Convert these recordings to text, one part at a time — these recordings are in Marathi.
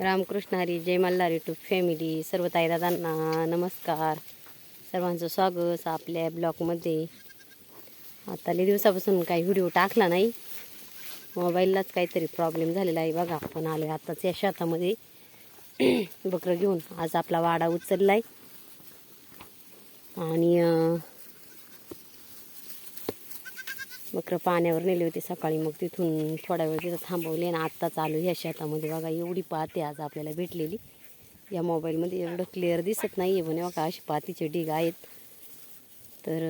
रामकृष्ण हरी जय मल्हार टू फॅमिली सर्व ताईदादांना नमस्कार. सर्वांचं स्वागत आपल्या ब्लॉगमध्ये. आता लई दिवसापासून काही व्हिडिओ टाकला नाही. मोबाईललाच काहीतरी प्रॉब्लेम झालेला आहे बघा. आपण आलो आत्ताच या शेतामध्ये. बकरं घेऊन आज आपला वाडा उचलला आहे आणि बकरं पाण्यावर नेली होती सकाळी. मग तिथून थोडा वेळ तिथं थांबवली आणि आत्ता चालू ह्या शेतामध्ये. बघा एवढी पाती आज आपल्याला भेटलेली. या मोबाईलमध्ये एवढं क्लिअर दिसत नाही आहे म्हणे बघा अशी पातीचे ढीग आहेत. तर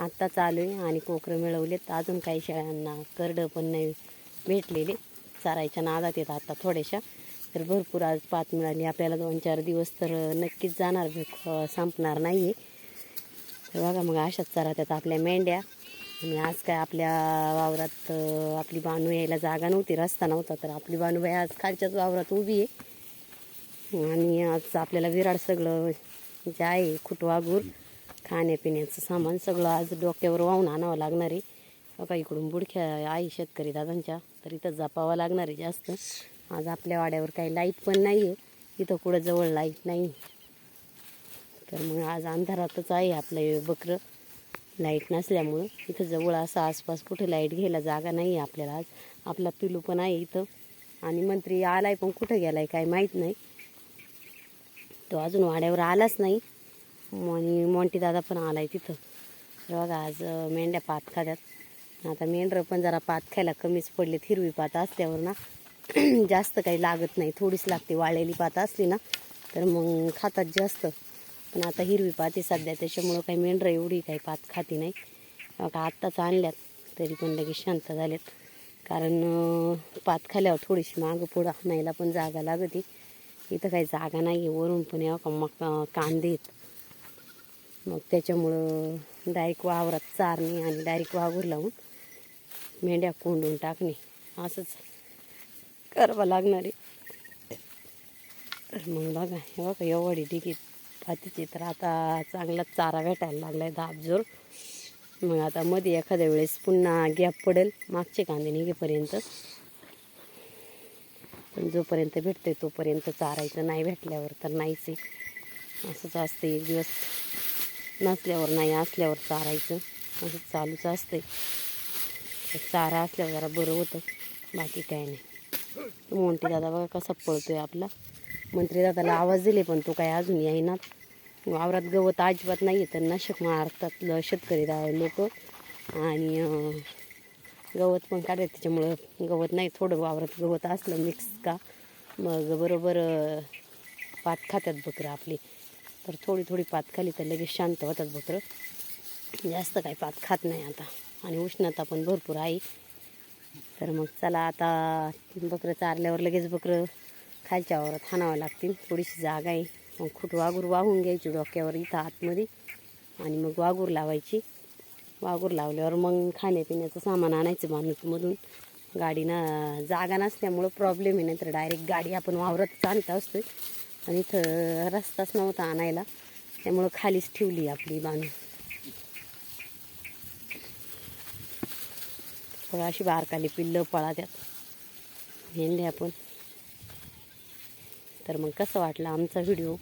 आत्ता चालू आहे आणि कोकरं मिळवलेत. अजून काही शेळ्यांना करडं पण नाही भेटलेले. चारायच्या नादात येतात आत्ता थोड्याशा. तर भरपूर आज पात मिळाली. आपल्याला दोन चार दिवस तर नक्कीच जाणार संपणार नाही आहे तर बघा मग अशाच चारात्यात आपल्या मेंढ्या. आणि आज काय आपल्या वावरात आपली बानू यायला जागा नव्हती रस्ता नव्हता तर आपली बानूबाई आज खालच्याच वावरात उभी आहे. आणि आज आपल्याला विराड सगळं जे आहे खुटवागूर खाण्यापिण्याचं सामान सगळं आज डोक्यावर वाहून आणावं लागणार आहे. बघा इकडून बुडख्या आई शेतकरी दादांच्या तर इथं जपावं लागणार आहे जास्त. आज आपल्या वाड्यावर काही लाइट पण नाही आहे इथं कुठं जवळ लाइट नाही. तर मग आज अंधारातच आहे आपलं बकरं. लाइट नसल्यामुळं इथं जवळ असं आसपास कुठे लाइट घ्यायला जागा नाही आहे आपल्याला आज. आपला पिलू पण आहे इथं. आणि मंत्री आला आहे पण कुठं गेला आहे काय माहीत नाही. तो अजून वाड्यावर आलाच नाही. आणि मोंटी दादा पण आहे तिथं. तर बघा आज मेंढ्या पात खात्यात. आता मेंढरं पण जरा पात खायला कमीच पडलेत. हिरवी पात असल्यावर ना जास्त काही लागत नाही. थोडीच लागते. वाळलेली पात असली ना तर मग खातात जास्त. पण आता हिरवी पाती सध्या त्याच्यामुळं काही मेंढरं एवढी काही पात खाती नाही. का आत्ताच आणल्यात तरी पण लगेच शांत झालेत. कारण पात खाल्यावर थोडीशी मागं पुढं आणायला पण जागा लागते. इथं काही जागा नाही आहे वरून पण या का मग कांदे आहेत. मग त्याच्यामुळं डायरेक्ट वावरात चारणे आणि डायरेक्ट वावर लावून मेंढ्या कोंडून टाकणे. असंच करावं लागणार आहे. तर मग बघा हे बघा एवढी डिगीत. पातीची तर आता चांगला चारा भेटायला लागला आहे दाबजोर मग आता मध्ये एखाद्या वेळेस पुन्हा गॅप पडेल मागचे कांदे निघेपर्यंत. पण जोपर्यंत भेटते तोपर्यंत चारायचं नाही भेटल्यावर तर नाहीच आहे. असंच असतं एक दिवस. नसल्यावर नाही असल्यावर चारायचं. असं चालूच असते चारा असल्यावर जरा बरं होतं. बाकी काय नाही. तो मोंटी दादा बघा कसा पळतोय आपला. मंत्री दादाला आवाज दिले पण तो काय अजून येईनात वावरात गवत अजिबात नाही आहे तर नाशक मारतात ल- शेतकरी लोक. आणि गवत पण काढतात त्याच्यामुळं गवत नाही थोडं वावरात गवत असलं मिक्स का मग बरोबर पात खात्यात बकरं आपली. तर थोडी थोडी पात खाली तर लगेच शांत होतात बकरं. जास्त काही पात खात नाही आता. आणि उष्णता पण भरपूर आहे. तर मग चला आता बकरं चारल्यावर लगेच बकरं खालच्या वावरात हाणावं लागतील. थोडीशी जागा आहे. मग खूट वाघूर वाहून घ्यायची डोक्यावर इथं आतमध्ये. आणि मग वाघूर लावायची. वाघूर लावल्यावर मग खाण्यापिण्याचं सामान आणायचं माणूसमधून. गाडीनं जागा नसल्यामुळं प्रॉब्लेम आहे. नाही तर डायरेक्ट गाडी आपण वावरत आणता असतो आणि इथं रस्ताच नव्हता आणायला. त्यामुळं खालीच ठेवली आपली बांधून थोडं अशी बारकाली पिल्लं पळा त्यात हेंडे आपण तर मग कसं वाटलं आमचा व्हिडिओ?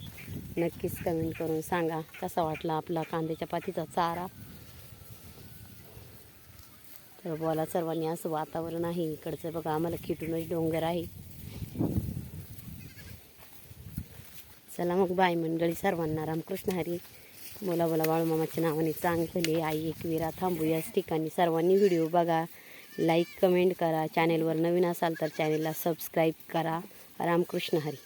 नक्कीच कमेंट करून सांगा. कसा वाटला आपला कांद्याच्या पातीचा चारा? तर बोला सर्वांनी असं वातावरण आहे इकडचं. बघा आम्हाला खिटूनच डोंगर आहे. चला मग बाय मंडळी सर्वांना रामकृष्ण हरी. बोला बोला बाळूमामाच्या नावाने चांगले आई एकवीरा थांबू याच ठिकाणी सर्वांनी व्हिडिओ बघा. लाईक कमेंट करा. चॅनेलवर नवीन असाल तर चॅनेलला सबस्क्राईब करा. रामकृष्ण हरी.